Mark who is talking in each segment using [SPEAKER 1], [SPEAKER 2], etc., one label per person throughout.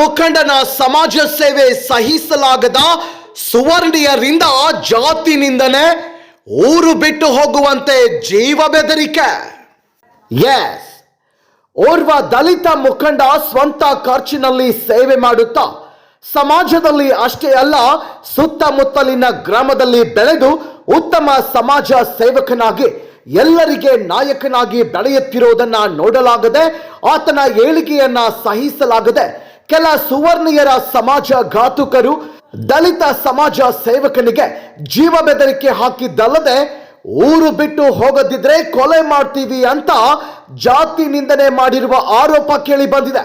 [SPEAKER 1] ಮುಖಂಡನ ಸಮಾಜ ಸೇವೆ ಸಹಿಸಲಾಗದ ಸುವರ್ಣಿಯರಿಂದ ಜಾತಿ ನಿಂದನೆ ಊರು ಬಿಟ್ಟು ಹೋಗುವಂತೆ ಜೀವ ಬೆದರಿಕೆ. ಎಸ್ ಓರ್ವ ದಲಿತ ಮುಖಂಡ ಸ್ವಂತ ಖರ್ಚಿನಲ್ಲಿ ಸೇವೆ ಮಾಡುತ್ತಾ ಸಮಾಜದಲ್ಲಿ ಅಷ್ಟೇ ಅಲ್ಲ, ಸುತ್ತಮುತ್ತಲಿನ ಗ್ರಾಮದಲ್ಲಿ ಬೆಳೆದು ಉತ್ತಮ ಸಮಾಜ ಸೇವಕನಾಗಿ ಎಲ್ಲರಿಗೆ ನಾಯಕನಾಗಿ ಬೆಳೆಯುತ್ತಿರುವುದನ್ನ ನೋಡಲಾಗದೆ ಆತನ ಏಳಿಗೆಯನ್ನ ಸಹಿಸಲಾಗದೆ ಕೆಲ ಸುವರ್ಣೀಯರ ಸಮಾಜ ಘಾತುಕರು, ದಲಿತ ಸಮಾಜ ಸೇವಕನಿಗೆ ಜೀವ ಬೆದರಿಕೆ ಹಾಕಿದ್ದಲ್ಲದೆ ಊರು ಬಿಟ್ಟು ಹೋಗದಿದ್ರೆ ಕೊಲೆ ಮಾಡ್ತೀವಿ ಅಂತ ಜಾತಿ ನಿಂದನೆ ಮಾಡಿರುವ ಆರೋಪ ಕೇಳಿ ಬಂದಿದೆ.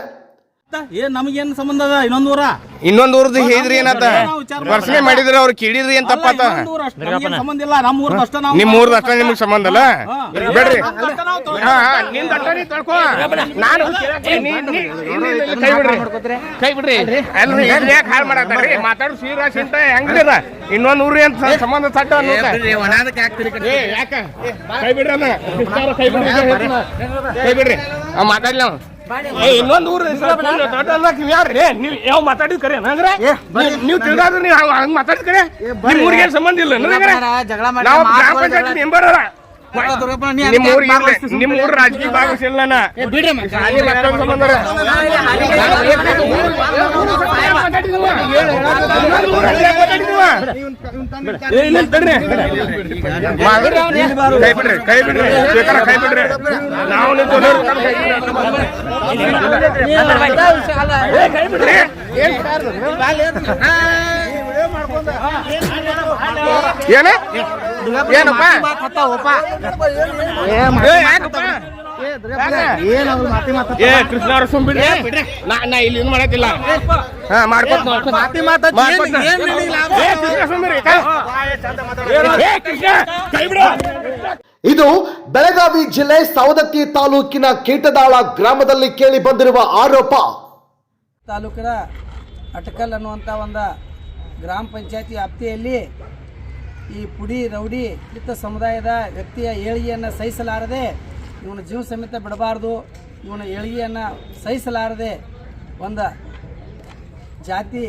[SPEAKER 2] ಏನ್ ನಮಗೇನ್ ಸಂಬಂಧ ಅದ? ಇನ್ನೊಂದ್ ಊರ?
[SPEAKER 3] ಇನ್ನೊಂದ್ ಊರ್ದು ಹೇಳಿದ್ರಿ ಏನತ್ತ
[SPEAKER 2] ನಾವು ವಿಚಾರ
[SPEAKER 3] ವರ್ಷನೆ ಮಾಡಿದ್ರಿ ಅವ್ರು ಕೇಳಿದ್ರಿ ಏನ್ ತಪ್ಪಾತ?
[SPEAKER 2] ಅಲ್ಲ, ಇನ್ನೊಂದ್ ಊರ್ ಅಷ್ಟ್ ನಮ್ಗೇನ್ ಸಂಬಂಧ ಇಲ್ಲ. ನಮ್ಮ ಊರ್ದ ಅಷ್ಟ ನಾವು
[SPEAKER 3] ನಿಮ್ ಊರ್ದ ಅಷ್ಟ ನಿಮ್ಗೆ ಸಂಬಂಧ ಅಲ್ಲ?
[SPEAKER 2] ಹಾ.
[SPEAKER 3] ಬೇಡ್ರಿ.
[SPEAKER 2] ನಮ್ದ್ ಅಷ್ಟ
[SPEAKER 3] ಹಾ, ಹಾ, ನಿಂದ್ ಅಷ್ಟ ನೀ ತಡ್ಕೋ. ನಾನು ಕೇಳಕ್ಕೆ ನೀ- ನೀ- ಇಲ್ಲ, ಇಲ್ಲ, ಕೈ ಬಿಡ್ರಿ. ಕೈ ಬಿಡ್ರಿ. ಅಲ್ರಿ? ಇದ್ ಯಾಕ್ ಹಾಳ್ ಮಾಡತ್ತಾರ್ರಿ ಮಾತಾಡು ಸೀರಾಸ್ ಅಂತ ಹೆಂಗ್ರಿ ಅದ? ಇನ್ನೊಂದ್ ಊರಿ ಅಂತ ಸಂಬಂಧ ಸಟ್ಟ ಅನ್ನೋದ. ಏ, ಯಾಕ? ಏ, ಕೈ ಬಿಡ್ರಿ ಅಣ್ಣ. ಕೈ ಬಿಡ್ರಿ ಇದು ಕೈ ಬಿಡ್ರಿ. ಅವ್ ಮಾತಾಡ್ಲಿ ಅವ ಏ ಇನ್ನೊಂದ್ ಊರು ನೀವ್ ಯಾರ್ರಿ? ನೀವ್ ಯಾವ ಮಾತಾಡಿದ್ ಕರೆ? ಹಂಗ್ರೆ ನೀವು ತಿಳಿದಾದ್ರೆ ನೀವು ಹಂಗ್ ಮಾತಾಡಿದ್ ಕರೆ? ಊರಿಗೆ ಸಂಬಂಧ ಇಲ್ಲ?
[SPEAKER 2] ಜಗಳ
[SPEAKER 3] ಗ್ರಾಮ. ಪಂಚಾಯತ್ ಮೆಂಬರ್
[SPEAKER 2] ನೀ
[SPEAKER 3] ನಿಮ್ ಊರ್ ರಾಜಕೀಯ ಭಾಗವಹಿಸಿಲ್ಲ. ಕೈ ಬಿಡ್ರಿ ಕೈ ಬಿಡ್ರಿ ಬೇಕಾರೆ ಕೈ ಬಿಡ್ರಿ ನಾವು ಕೈ ಬಿಡ್ರಿ. ಏ, ಕೈ ಬಿಡ್ರಿ ಏನ ಏನಪ್ಪ? ಏ, ಕೃಷ್ಣ ಅವ್ರ ಸುಮ್ ಬಿಡ್ರಿ. ನಾ ನಾ ಇಲ್ಲಿ ಹಾ ಮಾಡ್ಕೊತ್
[SPEAKER 1] ಇದು ಬೆಳಗಾವಿ ಜಿಲ್ಲೆ ಸವದತ್ತಿ ತಾಲೂಕಿನ ಕೀಟದಾಳ ಗ್ರಾಮದಲ್ಲಿ ಕೇಳಿ ಬಂದಿರುವ ಆರೋಪ.
[SPEAKER 4] ತಾಲೂಕಿನ ಅಟಕಲ್ ಅನ್ನುವಂಥ ಒಂದು ಗ್ರಾಮ ಪಂಚಾಯತಿ ವ್ಯಾಪ್ತಿಯಲ್ಲಿ ಈ ಪುಡಿ ರೌಡಿ ಹಿತ್ತ ಸಮುದಾಯದ ವ್ಯಕ್ತಿಯ ಏಳಿಗೆಯನ್ನು ಸಹಿಸಲಾರದೆ, ಇವನ ಜೀವ ಸಮೇತ ಬಿಡಬಾರ್ದು, ಇವನ ಏಳಿಗೆಯನ್ನು ಸಹಿಸಲಾರದೆ ಒಂದು ಜಾತಿ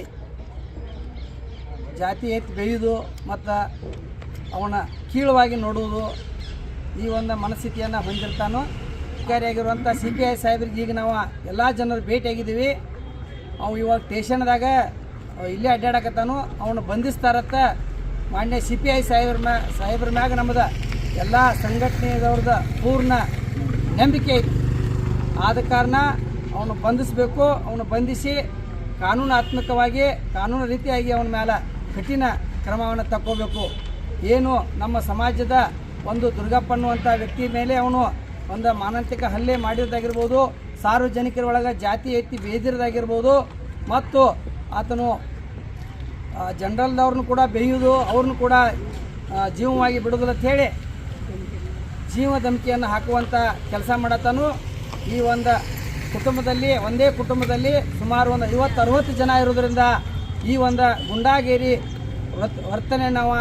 [SPEAKER 4] ಜಾತಿ ಎತ್ತಿ ಬೆಳೆಯುವುದು ಮತ್ತು ಅವನ ಕೀಳವಾಗಿ ನೋಡುವುದು ಈ ಒಂದು ಮನಸ್ಥಿತಿಯನ್ನು ಹೊಂದಿರ್ತಾನೋ. ಅಧಿಕಾರಿಯಾಗಿರುವಂಥ ಸಿ ಪಿ ಐ ಸಾಹೇಬ್ರಿಗೆ ಈಗ ನಾವು ಎಲ್ಲ ಜನರು ಭೇಟಿಯಾಗಿದ್ದೀವಿ. ಅವು ಇವಾಗ ಸ್ಟೇಷನ್ದಾಗ ಇಲ್ಲೇ ಅಡ್ಡಾಡಕತ್ತಾನು ಅವನು ಬಂಧಿಸ್ತಾರತ್ತ ಮಾನ್ಯ ಸಿ ಪಿ ಐ ಸಾಹೇಬ್ರ ಮ್ಯಾ, ಸಾಹೇಬ್ರ ಮ್ಯಾಗ ನಮ್ಮದು ಎಲ್ಲ ಸಂಘಟನೆಯವ್ರದ ಪೂರ್ಣ ನಂಬಿಕೆ ಐತಿ. ಆದ ಕಾರಣ ಅವನು ಬಂಧಿಸಬೇಕು, ಅವನು ಬಂಧಿಸಿ ಕಾನೂನಾತ್ಮಕವಾಗಿ, ಕಾನೂನು ರೀತಿಯಾಗಿ ಅವನ ಮೇಲೆ ಕಠಿಣ ಕ್ರಮವನ್ನು ತಕ್ಕೋಬೇಕು. ಏನು ನಮ್ಮ ಸಮಾಜದ ಒಂದು ದುರ್ಗಪ್ಪ ಅನ್ನುವಂಥ ವ್ಯಕ್ತಿ ಮೇಲೆ ಅವನು ಒಂದು ಮಾನಂತಿಕ ಹಲ್ಲೆ ಮಾಡಿರೋದಾಗಿರ್ಬೋದು ಸಾರ್ವಜನಿಕರ ಒಳಗೆ ಜಾತಿ, ಎತ್ತಿ ಬೇದಿರೋದಾಗಿರ್ಬೋದು, ಮತ್ತು ಆತನು ಜನರಲ್ದವ್ರನ್ನು ಕೂಡ ಬೇಯುವುದು, ಅವ್ರನ್ನು ಕೂಡ ಜೀವವಾಗಿ ಬಿಡೋದಿಲ್ಲ ಹೇಳಿ ಜೀವ ಧಮಕಿಯನ್ನು ಹಾಕುವಂಥ ಕೆಲಸ ಮಾಡತ್ತಾನು ಈ ಒಂದು ಕುಟುಂಬದಲ್ಲಿ, ಒಂದೇ ಕುಟುಂಬದಲ್ಲಿ ಸುಮಾರು ಒಂದು ಐವತ್ತು, ಅರುವತ್ತು ಜನ ಇರೋದ್ರಿಂದ ಈ ಒಂದು ಗುಂಡಾಗೇರಿ ವರ್ತನೆ ನಾವು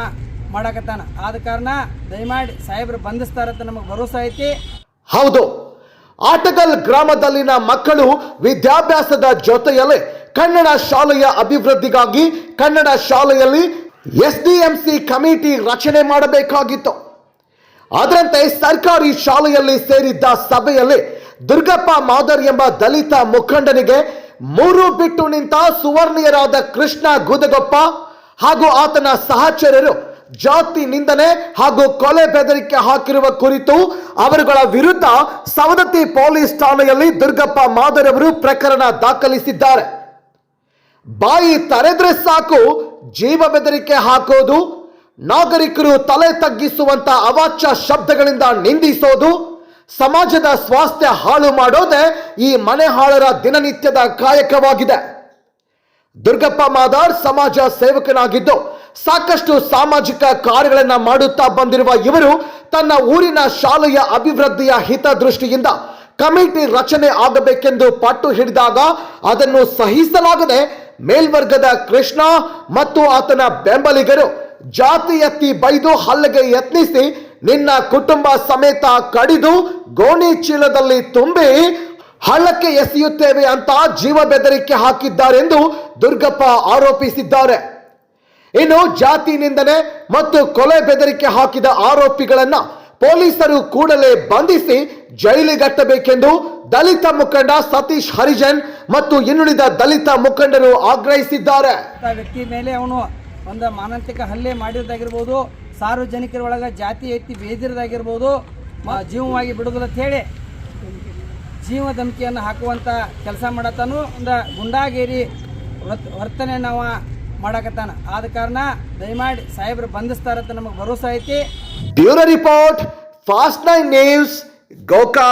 [SPEAKER 4] ಮಾಡಕತ್ತಾನ. ಆದ ಕಾರಣ ದಯಮಾಡಿ ಸಾಹೇಬ್ರು ಬಂಧಿಸ್ತಾರಂತ ನಮಗೆ ಭರೋಸೆ ಐತಿ.
[SPEAKER 1] ಹೌದು. ಆಟಗಲ್ ಗ್ರಾಮದಲ್ಲಿನ ಮಕ್ಕಳು ವಿದ್ಯಾಭ್ಯಾಸದ ಜೊತೆಯಲ್ಲಿ ಕನ್ನಡ ಶಾಲೆಯ ಅಭಿವೃದ್ಧಿಗಾಗಿ ಕನ್ನಡ ಶಾಲೆಯಲ್ಲಿ ಎಸ್ ಡಿಎಂಸಿ ಕಮಿಟಿ ರಚನೆ ಮಾಡಬೇಕಾಗಿತ್ತು. ಅದರಂತೆ ಸರ್ಕಾರಿ ಶಾಲೆಯಲ್ಲಿ ಸೇರಿದ್ದ ಸಭೆಯಲ್ಲಿ ದುರ್ಗಪ್ಪ ಮಾದರ್ ಎಂಬ ದಲಿತ ಮುಖಂಡನಿಗೆ ಮೂರು ಬಿಟ್ಟು ನಿಂತ ಸುವರ್ಣೀಯರಾದ ಕೃಷ್ಣ ಗುದಗೊಪ್ಪ ಹಾಗೂ ಆತನ ಸಹಚರರು ಜಾತಿ ನಿಂದನೆ ಹಾಗೂ ಕೊಲೆ ಬೆದರಿಕೆ ಹಾಕಿರುವ ಕುರಿತು ಅವರುಗಳ ವಿರುದ್ಧ ಸವದತ್ತಿ ಪೊಲೀಸ್ ಠಾಣೆಯಲ್ಲಿ ದುರ್ಗಪ್ಪ ಮಾದರ್ ಅವರು ಪ್ರಕರಣ ದಾಖಲಿಸಿದ್ದಾರೆ. ಬಾಯಿ ತರೆದ್ರೆ ಸಾಕು, ಜೀವ ಬೆದರಿಕೆ ಹಾಕೋದು, ನಾಗರಿಕರು ತಲೆ ತಗ್ಗಿಸುವಂತ ಅವಾಚ್ಯ ಶಬ್ದಗಳಿಂದ ನಿಂದಿಸೋದು, ಸಮಾಜದ ಸ್ವಾಸ್ಥ್ಯ ಹಾಳು ಮಾಡೋದೇ ಈ ಮನೆ ಹಾಳರ ದಿನನಿತ್ಯದ ಕಾಯಕವಾಗಿದೆ. ದುರ್ಗಪ್ಪ ಮಾದಾರ್ ಸಮಾಜ ಸೇವಕನಾಗಿದ್ದು, ಸಾಕಷ್ಟು ಸಾಮಾಜಿಕ ಕಾರ್ಯಗಳನ್ನ ಮಾಡುತ್ತಾ ಬಂದಿರುವ ಇವರು ತನ್ನ ಊರಿನ ಶಾಲೆಯ ಅಭಿವೃದ್ಧಿಯ ಹಿತದೃಷ್ಟಿಯಿಂದ ಕಮಿಟಿ ರಚನೆ ಆಗಬೇಕೆಂದು ಪಟ್ಟು ಹಿಡಿದಾಗ ಅದನ್ನು ಸಹಿಸಲಾಗದೆ ಮೇಲ್ವರ್ಗದ ಕೃಷ್ಣ ಮತ್ತು ಆತನ ಬೆಂಬಲಿಗರು ಜಾತಿ ಎತ್ತಿ ಬೈದು ಹಲ್ಲೆಗೆ ಯತ್ನಿಸಿ ನಿನ್ನ ಕುಟುಂಬ ಸಮೇತ ಕಡಿದು ಗೋಣಿ ಚೀಲದಲ್ಲಿ ತುಂಬಿ ಹಳ್ಳಕ್ಕೆ ಎಸೆಯುತ್ತೇವೆ ಅಂತ ಜೀವ ಬೆದರಿಕೆ ಹಾಕಿದ್ದಾರೆಂದು ದುರ್ಗಪ್ಪ ಆರೋಪಿಸಿದ್ದಾರೆ. ಇನ್ನು ಜಾತಿ ನಿಂದನೆ ಮತ್ತು ಕೊಲೆ ಬೆದರಿಕೆ ಹಾಕಿದ ಆರೋಪಿಗಳನ್ನು ಪೊಲೀಸರು ಕೂಡಲೇ ಬಂಧಿಸಿ ಜೈಲಿಗಟ್ಟಬೇಕೆಂದು ದಲಿತ ಮುಖಂಡ ಸತೀಶ್ ಹರಿಜನ್ ಮತ್ತು ಇನ್ನುಳಿದ ದಲಿತ ಮುಖಂಡರು ಆಗ್ರಹಿಸಿದ್ದಾರೆ.
[SPEAKER 4] ವ್ಯಕ್ತಿ ಮೇಲೆ ಅವನು ಒಂದು ಮಾನಸಿಕ ಹಲ್ಲೆ ಮಾಡಿರೋದಾಗಿರ್ಬೋದು ಸಾರ್ವಜನಿಕರ ಒಳಗೆ ಜಾತಿ ಎತ್ತಿ ಬೇದಿರೋದಾಗಿರ್ಬೋದು ಜೀವವಾಗಿ ಬಿಡುದಿಲ್ಲ ಹೇಳಿ ಜೀವ ಧಮಕಿಯನ್ನು ಹಾಕುವಂಥ ಕೆಲಸ ಮಾಡತ್ತಾನು ಒಂದು ಗುಂಡಾಗೇರಿ ವರ್ತನೆ ನಾವು ಮಾಡಕತ್ತಾನ. ಆದ ಕಾರಣ ದಯಮಾಡಿ ಸಾಹೇಬ್ರು ಬಂಧಿಸ್ತಾರಂತ ನಮಗೆ ಭರೋಸೆ ಐತಿ.
[SPEAKER 1] Bureau report fast nine news ಗೋಕಾ